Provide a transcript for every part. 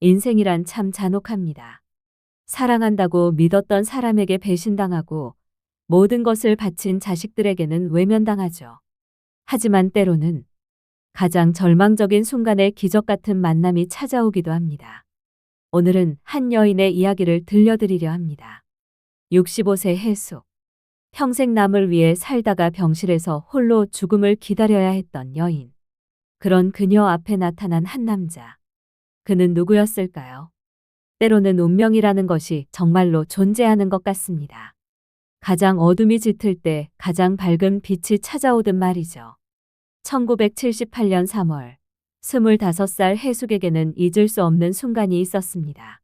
인생이란 참 잔혹합니다. 사랑한다고 믿었던 사람에게 배신당하고 모든 것을 바친 자식들에게는 외면당하죠. 하지만 때로는 가장 절망적인 순간에 기적 같은 만남이 찾아오기도 합니다. 오늘은 한 여인의 이야기를 들려드리려 합니다. 65세 해숙. 평생 남을 위해 살다가 병실에서 홀로 죽음을 기다려야 했던 여인. 그런 그녀 앞에 나타난 한 남자. 그는 누구였을까요? 때로는 운명이라는 것이 정말로 존재하는 것 같습니다. 가장 어둠이 짙을 때 가장 밝은 빛이 찾아오듯 말이죠. 1978년 3월, 25살 해숙에게는 잊을 수 없는 순간이 있었습니다.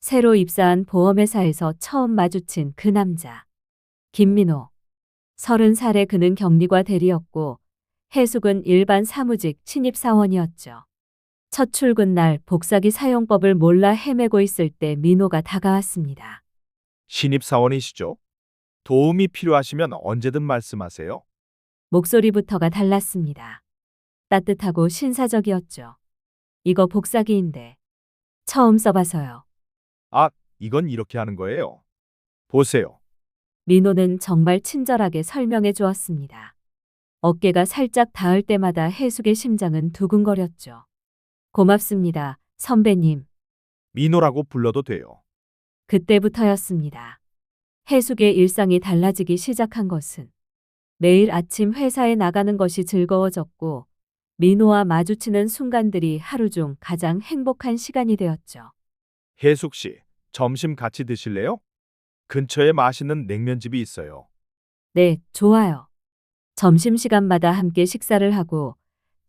새로 입사한 보험회사에서 처음 마주친 그 남자. 김민호. 30살의 그는 격리과 대리였고, 해숙은 일반 사무직 신입사원이었죠. 첫 출근 날 복사기 사용법을 몰라 헤매고 있을 때 민호가 다가왔습니다. 신입사원이시죠? 도움이 필요하시면 언제든 말씀하세요. 목소리부터가 달랐습니다. 따뜻하고 신사적이었죠. 이거 복사기인데. 처음 써봐서요. 아, 이건 이렇게 하는 거예요. 보세요. 민호는 정말 친절하게 설명해 주었습니다. 어깨가 살짝 닿을 때마다 해숙의 심장은 두근거렸죠. 고맙습니다, 선배님. 민호라고 불러도 돼요. 그때부터였습니다. 해숙의 일상이 달라지기 시작한 것은 매일 아침 회사에 나가는 것이 즐거워졌고 민호와 마주치는 순간들이 하루 중 가장 행복한 시간이 되었죠. 혜숙 씨, 점심 같이 드실래요? 근처에 맛있는 냉면집이 있어요. 네, 좋아요. 점심시간마다 함께 식사를 하고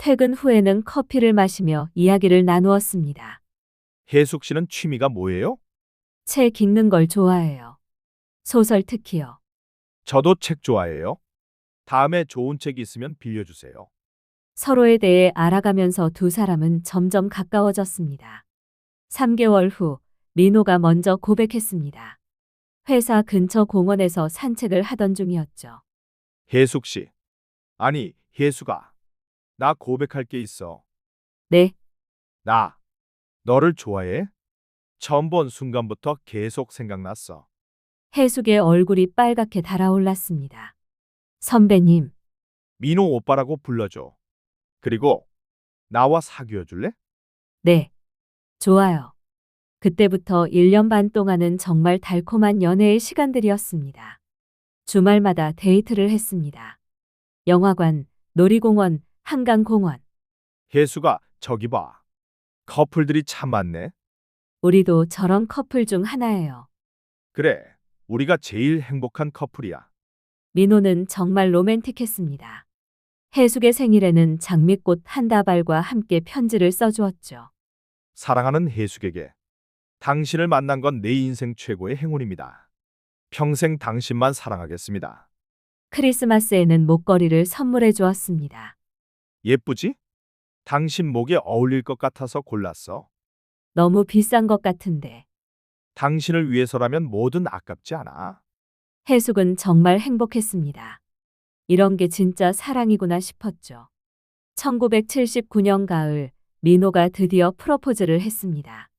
퇴근 후에는 커피를 마시며 이야기를 나누었습니다. 혜숙 씨는 취미가 뭐예요? 책 읽는 걸 좋아해요. 소설 특히요. 저도 책 좋아해요. 다음에 좋은 책 있으면 빌려주세요. 서로에 대해 알아가면서 두 사람은 점점 가까워졌습니다. 3개월 후 민호가 먼저 고백했습니다. 회사 근처 공원에서 산책을 하던 중이었죠. 혜숙 씨. 아니, 혜숙아. 나 고백할 게 있어. 네, 나 너를 좋아해? 처음 본 순간부터 계속 생각났어. 해숙의 얼굴이 빨갛게 달아올랐습니다. 선배님, 민호 오빠라고 불러줘. 그리고 나와 사귀어 줄래? 네, 좋아요. 그때부터 1년 반 동안은 정말 달콤한 연애의 시간들이었습니다. 주말마다 데이트를 했습니다. 영화관, 놀이공원, 한강공원. 혜수가 저기 봐. 커플들이 참 많네. 우리도 저런 커플 중 하나예요. 그래. 우리가 제일 행복한 커플이야. 민호는 정말 로맨틱했습니다. 해숙의 생일에는 장미꽃 한 다발과 함께 편지를 써주었죠. 사랑하는 혜숙에게 당신을 만난 건 내 인생 최고의 행운입니다. 평생 당신만 사랑하겠습니다. 크리스마스에는 목걸이를 선물해 주었습니다. 예쁘지? 당신 목에 어울릴 것 같아서 골랐어. 너무 비싼 것 같은데. 당신을 위해서라면 뭐든 아깝지 않아. 해숙은 정말 행복했습니다. 이런 게 진짜 사랑이구나 싶었죠. 1979년 가을, 민호가 드디어 프로포즈를 했습니다.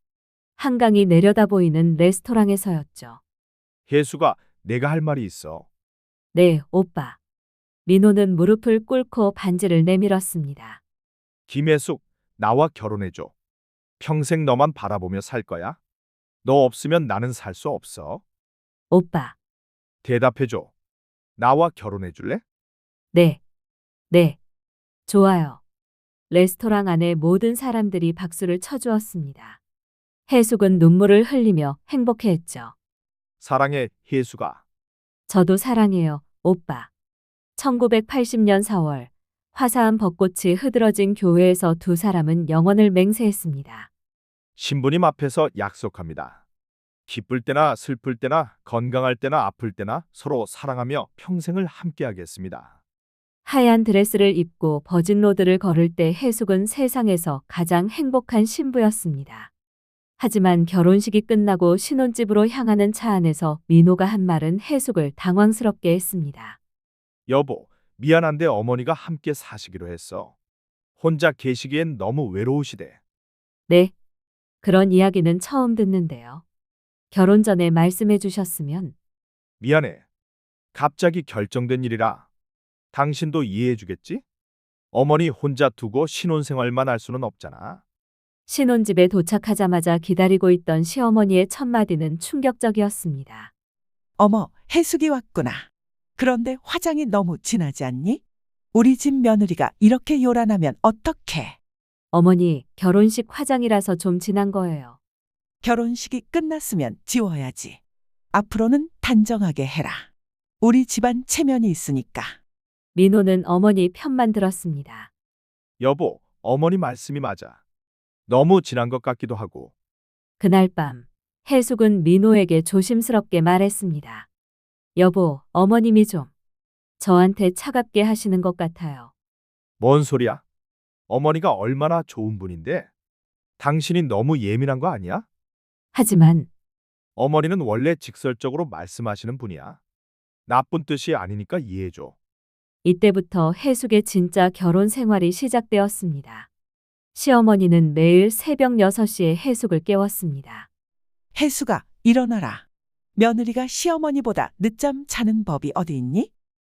한강이 내려다 보이는 레스토랑에서였죠. 혜수가 내가 할 말이 있어. 네, 오빠. 민호는 무릎을 꿇고 반지를 내밀었습니다. 김혜숙, 나와 결혼해줘. 평생 너만 바라보며 살 거야. 너 없으면 나는 살 수 없어. 오빠. 대답해줘. 나와 결혼해줄래? 네. 네. 좋아요. 레스토랑 안에 모든 사람들이 박수를 쳐주었습니다. 해숙은 눈물을 흘리며 행복해했죠. 사랑해, 혜수가. 저도 사랑해요, 오빠. 1980년 4월, 화사한 벚꽃이 흐드러진 교회에서 두 사람은 영원을 맹세했습니다. 신부님 앞에서 약속합니다. 기쁠 때나 슬플 때나 건강할 때나 아플 때나 서로 사랑하며 평생을 함께하겠습니다. 하얀 드레스를 입고 버진 로드를 걸을 때 해숙은 세상에서 가장 행복한 신부였습니다. 하지만 결혼식이 끝나고 신혼집으로 향하는 차 안에서 민호가 한 말은 해숙을 당황스럽게 했습니다. 여보, 미안한데 어머니가 함께 사시기로 했어. 혼자 계시기엔 너무 외로우시대. 네. 그런 이야기는 처음 듣는데요. 결혼 전에 말씀해 주셨으면 미안해. 갑자기 결정된 일이라. 당신도 이해해 주겠지? 어머니 혼자 두고 신혼생활만 할 수는 없잖아. 신혼집에 도착하자마자 기다리고 있던 시어머니의 첫 마디는 충격적이었습니다. 어머, 해숙이 왔구나. 그런데 화장이 너무 진하지 않니? 우리 집 며느리가 이렇게 요란하면 어떡해? 어머니, 결혼식 화장이라서 좀 진한 거예요. 결혼식이 끝났으면 지워야지. 앞으로는 단정하게 해라. 우리 집안 체면이 있으니까. 민호는 어머니 편만 들었습니다. 여보, 어머니 말씀이 맞아. 너무 진한 것 같기도 하고. 그날 밤, 해숙은 민호에게 조심스럽게 말했습니다. 여보, 어머님이 좀 저한테 차갑게 하시는 것 같아요. 뭔 소리야? 어머니가 얼마나 좋은 분인데. 당신이 너무 예민한 거 아니야? 하지만 어머니는 원래 직설적으로 말씀하시는 분이야. 나쁜 뜻이 아니니까 이해해줘. 이때부터 해숙의 진짜 결혼 생활이 시작되었습니다. 시어머니는 매일 새벽 6시에 해숙을 깨웠습니다. 해수가 일어나라. 며느리가 시어머니보다 늦잠 자는 법이 어디 있니?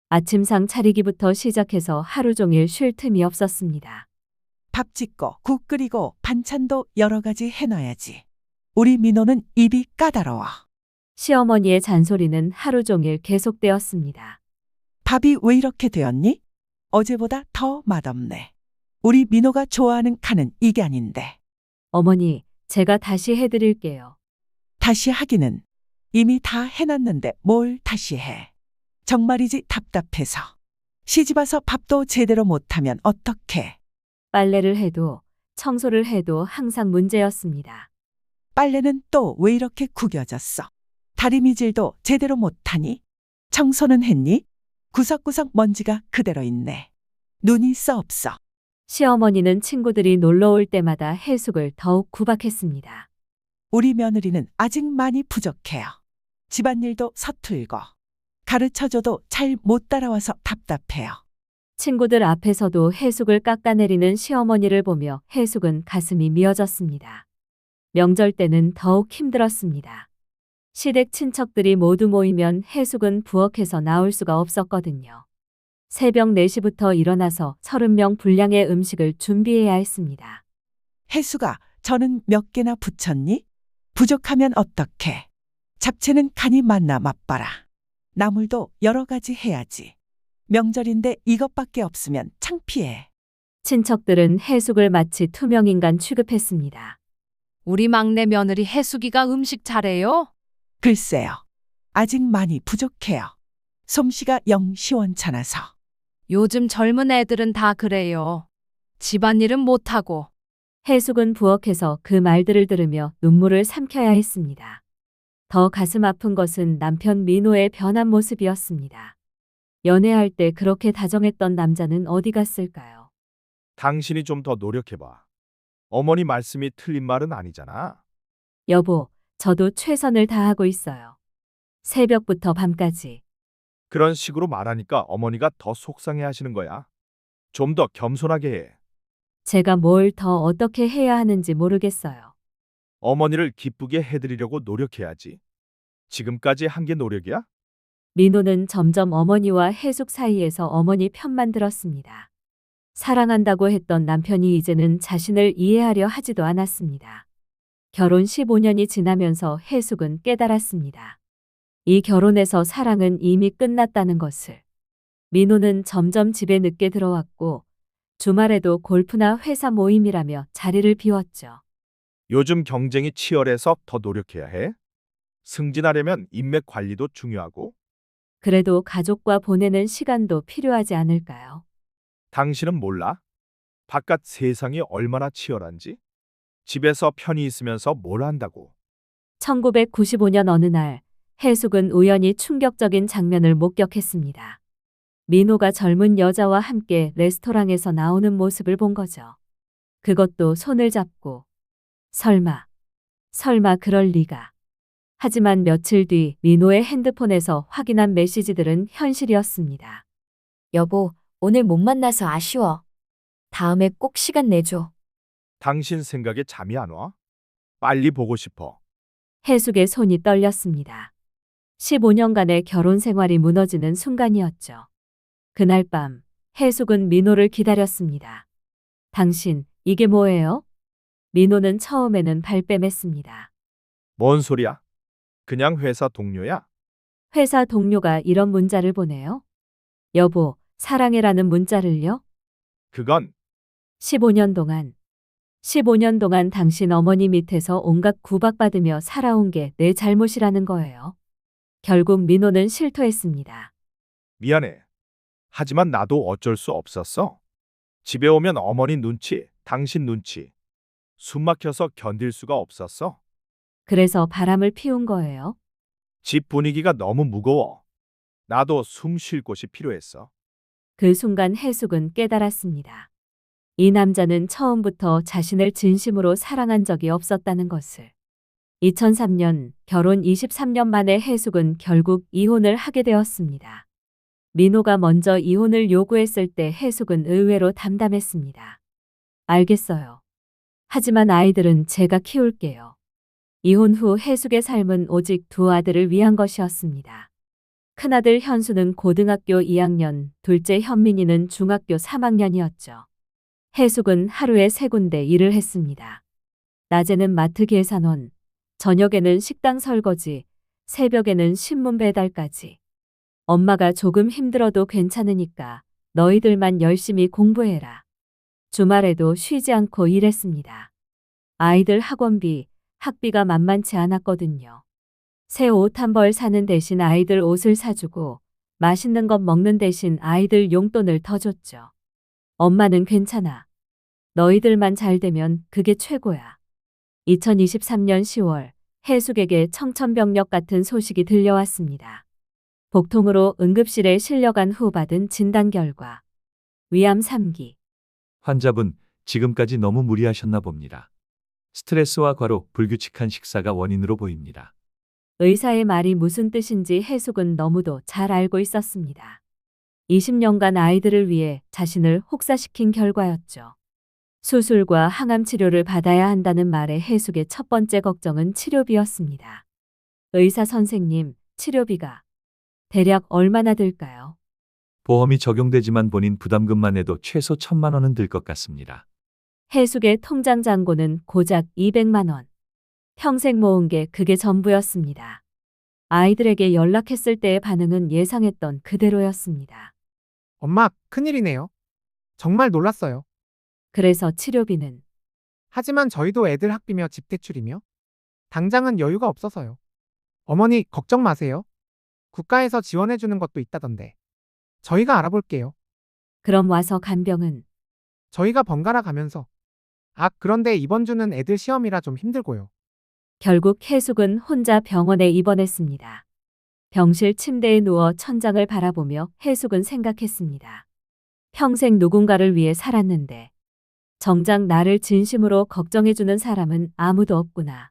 아침상 차리기부터 시작해서 하루 종일 쉴 틈이 없었습니다. 밥 짓고 국 끓이고 반찬도 여러 가지 해놔야지. 우리 민호는 입이 까다로워. 시어머니의 잔소리는 하루 종일 계속되었습니다. 밥이 왜 이렇게 되었니? 어제보다 더 맛없네. 우리 민호가 좋아하는 칸은 이게 아닌데. 어머니, 제가 다시 해드릴게요. 다시 하기는 이미 다 해놨는데 뭘 다시 해. 정말이지 답답해서. 시집 와서 밥도 제대로 못하면 어떡해. 빨래를 해도 청소를 해도 항상 문제였습니다. 빨래는 또 왜 이렇게 구겨졌어? 다리미질도 제대로 못하니? 청소는 했니? 구석구석 먼지가 그대로 있네. 눈이 써 없어. 시어머니는 친구들이 놀러 올 때마다 해숙을 더욱 구박했습니다. 우리 며느리는 아직 많이 부족해요. 집안일도 서툴고 가르쳐줘도 잘 못 따라와서 답답해요. 친구들 앞에서도 해숙을 깎아내리는 시어머니를 보며 해숙은 가슴이 미어졌습니다. 명절 때는 더욱 힘들었습니다. 시댁 친척들이 모두 모이면 해숙은 부엌에서 나올 수가 없었거든요. 새벽 4시부터 일어나서 30명 분량의 음식을 준비해야 했습니다. 해수가 저는 몇 개나 붙였니? 부족하면 어떡해? 잡채는 간이 맞나 맛봐라. 나물도 여러 가지 해야지. 명절인데 이것밖에 없으면 창피해. 친척들은 해숙을 마치 투명인간 취급했습니다. 우리 막내 며느리 해숙이가 음식 잘해요? 글쎄요. 아직 많이 부족해요. 솜씨가 영 시원찮아서. 요즘 젊은 애들은 다 그래요. 집안일은 못하고. 해숙은 부엌에서 그 말들을 들으며 눈물을 삼켜야 했습니다. 더 가슴 아픈 것은 남편 민호의 변한 모습이었습니다. 연애할 때 그렇게 다정했던 남자는 어디 갔을까요? 당신이 좀 더 노력해봐. 어머니 말씀이 틀린 말은 아니잖아. 여보, 저도 최선을 다하고 있어요. 새벽부터 밤까지. 그런 식으로 말하니까 어머니가 더 속상해 하시는 거야. 좀 더 겸손하게 해. 제가 뭘 더 어떻게 해야 하는지 모르겠어요. 어머니를 기쁘게 해드리려고 노력해야지. 지금까지 한 게 노력이야? 민호는 점점 어머니와 해숙 사이에서 어머니 편만 들었습니다. 사랑한다고 했던 남편이 이제는 자신을 이해하려 하지도 않았습니다. 결혼 15년이 지나면서 해숙은 깨달았습니다. 이 결혼에서 사랑은 이미 끝났다는 것을. 민호는 점점 집에 늦게 들어왔고 주말에도 골프나 회사 모임이라며 자리를 비웠죠. 요즘 경쟁이 치열해서 더 노력해야 해. 승진하려면 인맥 관리도 중요하고 그래도 가족과 보내는 시간도 필요하지 않을까요? 당신은 몰라? 바깥 세상이 얼마나 치열한지? 집에서 편히 있으면서 뭘 한다고? 1995년 어느 날 해숙은 우연히 충격적인 장면을 목격했습니다. 민호가 젊은 여자와 함께 레스토랑에서 나오는 모습을 본 거죠. 그것도 손을 잡고 설마 설마 그럴 리가. 하지만 며칠 뒤 민호의 핸드폰에서 확인한 메시지들은 현실이었습니다. 여보, 오늘 못 만나서 아쉬워. 다음에 꼭 시간 내줘. 당신 생각에 잠이 안 와? 빨리 보고 싶어. 해숙의 손이 떨렸습니다. 15년간의 결혼 생활이 무너지는 순간이었죠. 그날 밤, 해숙은 민호를 기다렸습니다. 당신, 이게 뭐예요? 민호는 처음에는 발뺌했습니다. 뭔 소리야? 그냥 회사 동료야. 회사 동료가 이런 문자를 보내요? 여보, 사랑해라는 문자를요? 그건 15년 동안 15년 동안 당신 어머니 밑에서 온갖 구박받으며 살아온 게 내 잘못이라는 거예요. 결국 민호는 실토했습니다. 미안해. 하지만 나도 어쩔 수 없었어. 집에 오면 어머니 눈치, 당신 눈치. 숨 막혀서 견딜 수가 없었어. 그래서 바람을 피운 거예요. 집 분위기가 너무 무거워. 나도 숨 쉴 곳이 필요했어. 그 순간 해숙은 깨달았습니다. 이 남자는 처음부터 자신을 진심으로 사랑한 적이 없었다는 것을. 2003년 결혼 23년 만에 해숙은 결국 이혼을 하게 되었습니다. 민호가 먼저 이혼을 요구했을 때 해숙은 의외로 담담했습니다. 알겠어요. 하지만 아이들은 제가 키울게요. 이혼 후 해숙의 삶은 오직 두 아들을 위한 것이었습니다. 큰아들 현수는 고등학교 2학년, 둘째 현민이는 중학교 3학년이었죠. 해숙은 하루에 세 군데 일을 했습니다. 낮에는 마트 계산원, 저녁에는 식당 설거지, 새벽에는 신문 배달까지. 엄마가 조금 힘들어도 괜찮으니까 너희들만 열심히 공부해라. 주말에도 쉬지 않고 일했습니다. 아이들 학원비, 학비가 만만치 않았거든요. 새 옷 한 벌 사는 대신 아이들 옷을 사주고 맛있는 것 먹는 대신 아이들 용돈을 더 줬죠. 엄마는 괜찮아. 너희들만 잘 되면 그게 최고야. 2023년 10월 해숙에게 청천벽력 같은 소식이 들려왔습니다. 복통으로 응급실에 실려간 후 받은 진단 결과 위암 3기. 환자분, 지금까지 너무 무리하셨나 봅니다. 스트레스와 과로, 불규칙한 식사가 원인으로 보입니다. 의사의 말이 무슨 뜻인지 해숙은 너무도 잘 알고 있었습니다. 20년간 아이들을 위해 자신을 혹사시킨 결과였죠. 수술과 항암 치료를 받아야 한다는 말에 해숙의 첫 번째 걱정은 치료비였습니다. 의사 선생님, 치료비가 대략 얼마나 들까요? 보험이 적용되지만 본인 부담금만 해도 최소 천만 원은 들 것 같습니다. 해숙의 통장 잔고는 고작 200만 원. 평생 모은 게 그게 전부였습니다. 아이들에게 연락했을 때의 반응은 예상했던 그대로였습니다. 엄마, 큰일이네요. 정말 놀랐어요. 그래서 치료비는 하지만 저희도 애들 학비며 집 대출이며 당장은 여유가 없어서요. 어머니, 걱정 마세요. 국가에서 지원해주는 것도 있다던데. 저희가 알아볼게요. 그럼 와서 간병은 저희가 번갈아 가면서. 아, 그런데 이번 주는 애들 시험이라 좀 힘들고요. 결국 해숙은 혼자 병원에 입원했습니다. 병실 침대에 누워 천장을 바라보며 해숙은 생각했습니다. 평생 누군가를 위해 살았는데 정작 나를 진심으로 걱정해주는 사람은 아무도 없구나.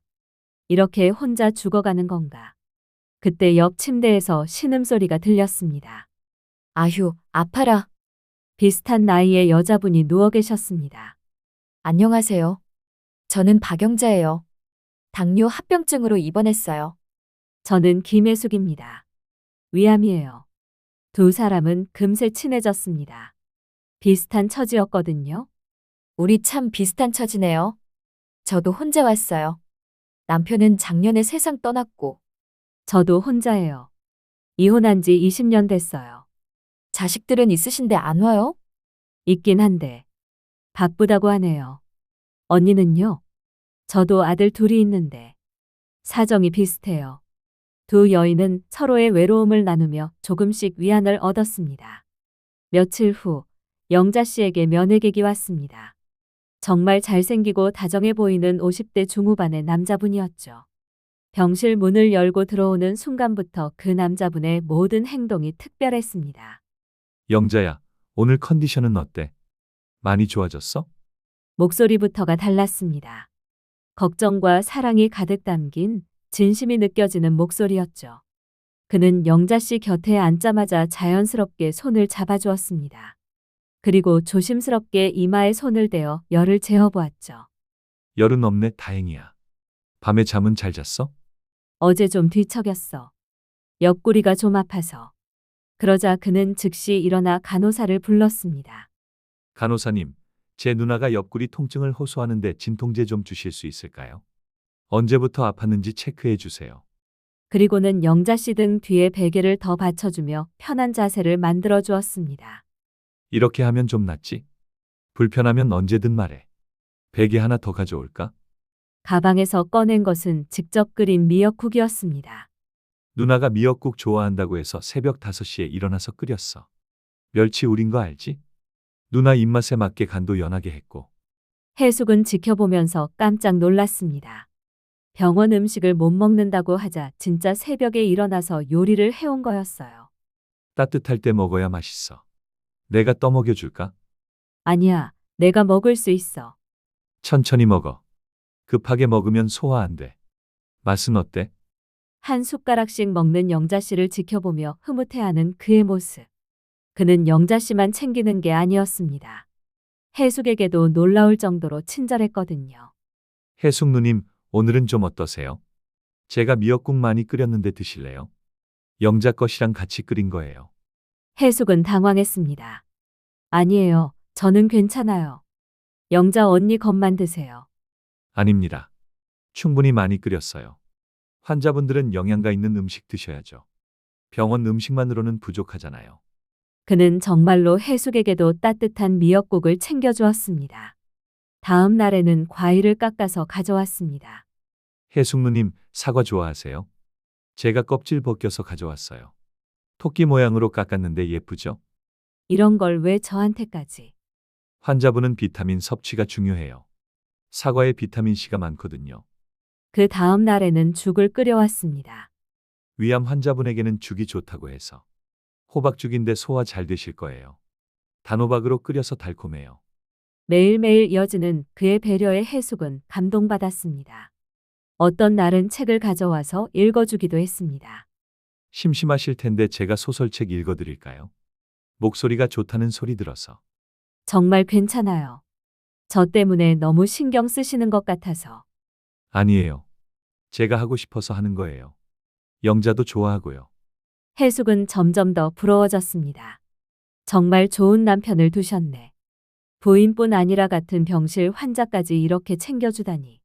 이렇게 혼자 죽어가는 건가. 그때 옆 침대에서 신음소리가 들렸습니다. 아휴, 아파라. 비슷한 나이의 여자분이 누워 계셨습니다. 안녕하세요. 저는 박영자예요. 당뇨 합병증으로 입원했어요. 저는 김혜숙입니다. 위암이에요. 두 사람은 금세 친해졌습니다. 비슷한 처지였거든요. 우리 참 비슷한 처지네요. 저도 혼자 왔어요. 남편은 작년에 세상 떠났고 저도 혼자예요. 이혼한 지 20년 됐어요. 자식들은 있으신데 안 와요? 있긴 한데 바쁘다고 하네요. 언니는요? 저도 아들 둘이 있는데 사정이 비슷해요. 두 여인은 서로의 외로움을 나누며 조금씩 위안을 얻었습니다. 며칠 후 영자 씨에게 면회객이 왔습니다. 정말 잘생기고 다정해 보이는 50대 중후반의 남자분이었죠. 병실 문을 열고 들어오는 순간부터 그 남자분의 모든 행동이 특별했습니다. 영자야, 오늘 컨디션은 어때? 많이 좋아졌어? 목소리부터가 달랐습니다. 걱정과 사랑이 가득 담긴 진심이 느껴지는 목소리였죠. 그는 영자 씨 곁에 앉자마자 자연스럽게 손을 잡아주었습니다. 그리고 조심스럽게 이마에 손을 대어 열을 재어보았죠. 열은 없네, 다행이야. 밤에 잠은 잘 잤어? 어제 좀 뒤척였어. 옆구리가 좀 아파서. 그러자 그는 즉시 일어나 간호사를 불렀습니다. 간호사님, 제 누나가 옆구리 통증을 호소하는데 진통제 좀 주실 수 있을까요? 언제부터 아팠는지 체크해 주세요. 그리고는 영자 씨 등 뒤에 베개를 더 받쳐주며 편한 자세를 만들어 주었습니다. 이렇게 하면 좀 낫지? 불편하면 언제든 말해. 베개 하나 더 가져올까? 가방에서 꺼낸 것은 직접 끓인 미역국이었습니다. 누나가 미역국 좋아한다고 해서 새벽 5시에 일어나서 끓였어. 멸치 우린 거 알지? 누나 입맛에 맞게 간도 연하게 했고. 해숙은 지켜보면서 깜짝 놀랐습니다. 병원 음식을 못 먹는다고 하자 진짜 새벽에 일어나서 요리를 해온 거였어요. 따뜻할 때 먹어야 맛있어. 내가 떠먹여 줄까? 아니야, 내가 먹을 수 있어. 천천히 먹어. 급하게 먹으면 소화 안 돼. 맛은 어때? 한 숟가락씩 먹는 영자 씨를 지켜보며 흐뭇해하는 그의 모습. 그는 영자 씨만 챙기는 게 아니었습니다. 해숙에게도 놀라울 정도로 친절했거든요. 해숙 누님, 오늘은 좀 어떠세요? 제가 미역국 많이 끓였는데 드실래요? 영자 것이랑 같이 끓인 거예요. 해숙은 당황했습니다. 아니에요. 저는 괜찮아요. 영자 언니 것만 드세요. 아닙니다. 충분히 많이 끓였어요. 환자분들은 영양가 있는 음식 드셔야죠. 병원 음식만으로는 부족하잖아요. 그는 정말로 해숙에게도 따뜻한 미역국을 챙겨주었습니다. 다음 날에는 과일을 깎아서 가져왔습니다. 해숙 누님, 사과 좋아하세요? 제가 껍질 벗겨서 가져왔어요. 토끼 모양으로 깎았는데 예쁘죠? 이런 걸 왜 저한테까지? 환자분은 비타민 섭취가 중요해요. 사과에 비타민 C가 많거든요. 그 다음 날에는 죽을 끓여왔습니다. 위암 환자분에게는 죽이 좋다고 해서. 호박죽인데 소화 잘 되실 거예요. 단호박으로 끓여서 달콤해요. 매일매일 이어지는 그의 배려에 해숙은 감동받았습니다. 어떤 날은 책을 가져와서 읽어주기도 했습니다. 심심하실 텐데 제가 소설책 읽어드릴까요? 목소리가 좋다는 소리 들어서. 정말 괜찮아요. 저 때문에 너무 신경 쓰시는 것 같아서. 아니에요. 제가 하고 싶어서 하는 거예요. 영자도 좋아하고요. 해숙은 점점 더 부러워졌습니다. 정말 좋은 남편을 두셨네. 부인뿐 아니라 같은 병실 환자까지 이렇게 챙겨주다니.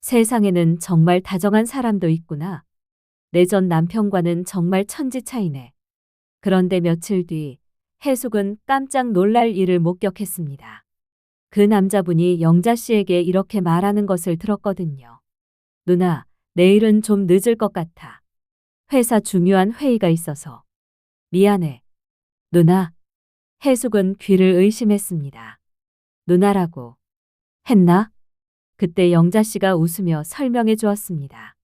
세상에는 정말 다정한 사람도 있구나. 내 전 남편과는 정말 천지 차이네. 그런데 며칠 뒤 해숙은 깜짝 놀랄 일을 목격했습니다. 그 남자분이 영자 씨에게 이렇게 말하는 것을 들었거든요. 누나, 내일은 좀 늦을 것 같아. 회사 중요한 회의가 있어서. 미안해. 누나. 해숙은 귀를 의심했습니다. 누나라고. 했나? 그때 영자 씨가 웃으며 설명해 주었습니다.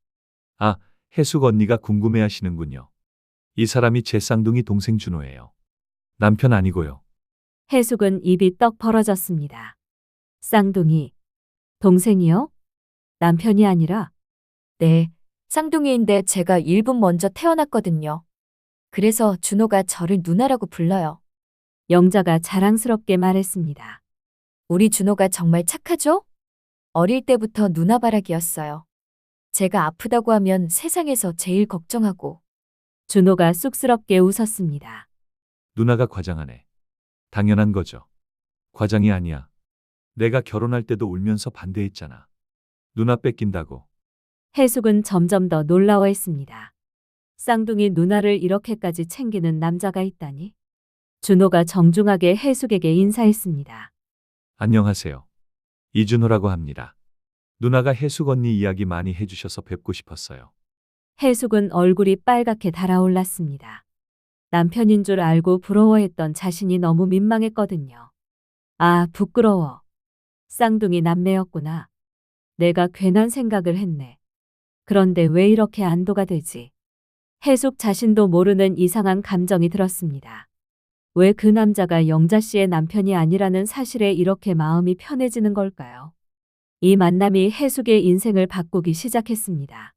아, 해숙 언니가 궁금해 하시는군요. 이 사람이 제 쌍둥이 동생 준호예요. 남편 아니고요. 해숙은 입이 떡 벌어졌습니다. 쌍둥이. 동생이요? 남편이 아니라? 네, 쌍둥이인데 제가 1분 먼저 태어났거든요. 그래서 준호가 저를 누나라고 불러요. 영자가 자랑스럽게 말했습니다. 우리 준호가 정말 착하죠? 어릴 때부터 누나바락이었어요. 제가 아프다고 하면 세상에서 제일 걱정하고 준호가 쑥스럽게 웃었습니다. 누나가 과장하네. 당연한 거죠. 과장이 아니야. 내가 결혼할 때도 울면서 반대했잖아. 누나 뺏긴다고. 해숙은 점점 더 놀라워했습니다. 쌍둥이 누나를 이렇게까지 챙기는 남자가 있다니? 준호가 정중하게 해숙에게 인사했습니다. 안녕하세요. 이준호라고 합니다. 누나가 해숙 언니 이야기 많이 해주셔서 뵙고 싶었어요. 해숙은 얼굴이 빨갛게 달아올랐습니다. 남편인 줄 알고 부러워했던 자신이 너무 민망했거든요. 아, 부끄러워. 쌍둥이 남매였구나. 내가 괜한 생각을 했네. 그런데 왜 이렇게 안도가 되지? 해숙 자신도 모르는 이상한 감정이 들었습니다. 왜 그 남자가 영자 씨의 남편이 아니라는 사실에 이렇게 마음이 편해지는 걸까요? 이 만남이 해숙의 인생을 바꾸기 시작했습니다.